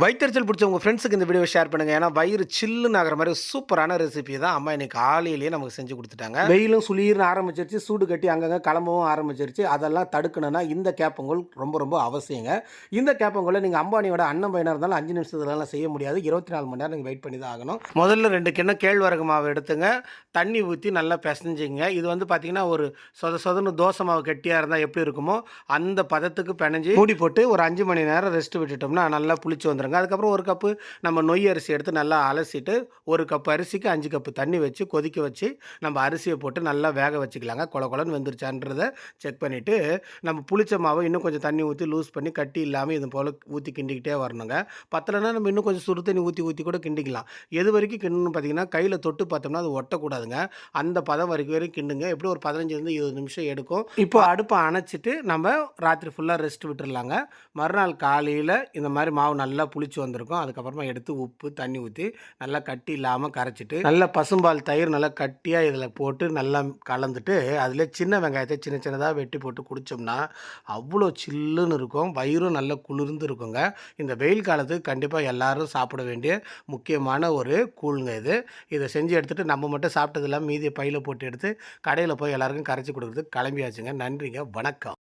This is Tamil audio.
வயிற்றுச்சல் பிடிச்ச உங்கள் ஃப்ரெண்ட்ஸுக்கு இந்த வீடியோ ஷேர் பண்ணுங்கள் ஏன்னா வயிறு சில்லுன்னு ஆகிற மாதிரி சூப்பரான ரெசிபி தான் அம்மா இன்னைக்கு காலையிலேயே நமக்கு செஞ்சு கொடுத்துட்டாங்க. வெயிலும் சுளீர்னு ஆரம்பிச்சிருச்சு சூடு கட்டி அங்கங்கே கிளம்பவும் ஆரம்பிச்சிருச்சு. அதெல்லாம் தடுக்கணும்னா இந்த கேப்பங்கோல் ரொம்ப ரொம்ப அவசியங்க. இந்த கேப்பங்கோலை நீங்கள் அம்பானியோட அண்ணன் பையனாக இருந்தாலும் அஞ்சு நிமிஷத்துலலாம் செய்ய முடியாது. இருபத்தி நாலு மணி நேரம் நீங்கள் வெயிட் பண்ணி தான் ஆகணும். முதல்ல ரெண்டு கிண்ணம் கேழ்வரகு மாவு எடுத்துங்க. தண்ணி ஊற்றி நல்லா பிசைஞ்சிங்க. இது வந்து பார்த்தீங்கன்னா ஒரு சொத சொதன்னு தோசை மாவு கெட்டியாக இருந்தால் எப்படி இருக்குமோ அந்த பதத்துக்கு பிணைஞ்சு மூடி போட்டு ஒரு அஞ்சு மணி நேரம் ரெஸ்ட் விட்டுட்டோம்னா நல்லா புளிச்சு வந்துருங்க அதுக்கப்புறம் ஒரு கப்பு நம்ம நொய் அரிசி எடுத்து நல்லா அலசிட்டு ஒரு கப் அரிசிக்கு அஞ்சு கப்பு தண்ணி வச்சு கொதிக்க வச்சு நம்ம அரிசியை போட்டு நல்லா வேக வச்சுக்கலாங்க. கொல கொலன்னு வெந்துருச்சான்றதை செக் பண்ணிவிட்டு நம்ம புளிச்ச மாவை இன்னும் கொஞ்சம் தண்ணி ஊற்றி லூஸ் பண்ணி கட்டி இல்லாமல் இது போல் ஊற்றி கிண்டிக்கிட்டே வரணுங்க. பத்தலைன்னா நம்ம இன்னும் கொஞ்சம் சுடு தண்ணி ஊற்றி ஊற்றி கூட கிண்டிக்கலாம். எது வரைக்கும் கிண்டணும் பார்த்தீங்கன்னா கையில் தொட்டு பார்த்தோம்னா அது ஒட்டக்கூடாதுங்க. அந்த பதம் வரைக்கும் வரைக்கும் கிண்டுங்க. எப்படி ஒரு பதினஞ்சுலேருந்து இருபது நிமிஷம் எடுக்கும். இப்போ அடுப்பை அணைச்சிட்டு நம்ம ராத்திரி ஃபுல்லாக ரெஸ்ட் விட்டுறலாங்க. மறுநாள் காலையில் இந்த மாதிரி மாவு நல்லா புளிச்சு வந்திருக்கும். அதுக்கப்புறமா எடுத்து உப்பு தண்ணி ஊற்றி நல்லா கட்டி இல்லாமல் கரைச்சிட்டு நல்லா பசும்பால் தயிர் நல்லா கட்டியாக இதில் போட்டு நல்லா கலந்துட்டு அதில் சின்ன வெங்காயத்தை சின்ன சின்னதாக வெட்டி போட்டு குடித்தோம்னா அவ்வளோ சில்லுன்னு இருக்கும். வயிறும் நல்லா குளிர்ந்து இருக்குங்க. இந்த வெயில் காலத்துக்கு கண்டிப்பாக எல்லாரும் சாப்பிட வேண்டிய முக்கியமான ஒரு கூழுங்க இது. இதை செஞ்சு எடுத்துகிட்டு நம்ம மட்டும் சாப்பிட்டதெல்லாம் மீதியை பையில் போட்டு எடுத்து கடையில் போய் எல்லாருக்கும் கரைச்சி கொடுக்குறதுக்கு கிளம்பியாச்சுங்க. நன்றிங்க. வணக்கம்.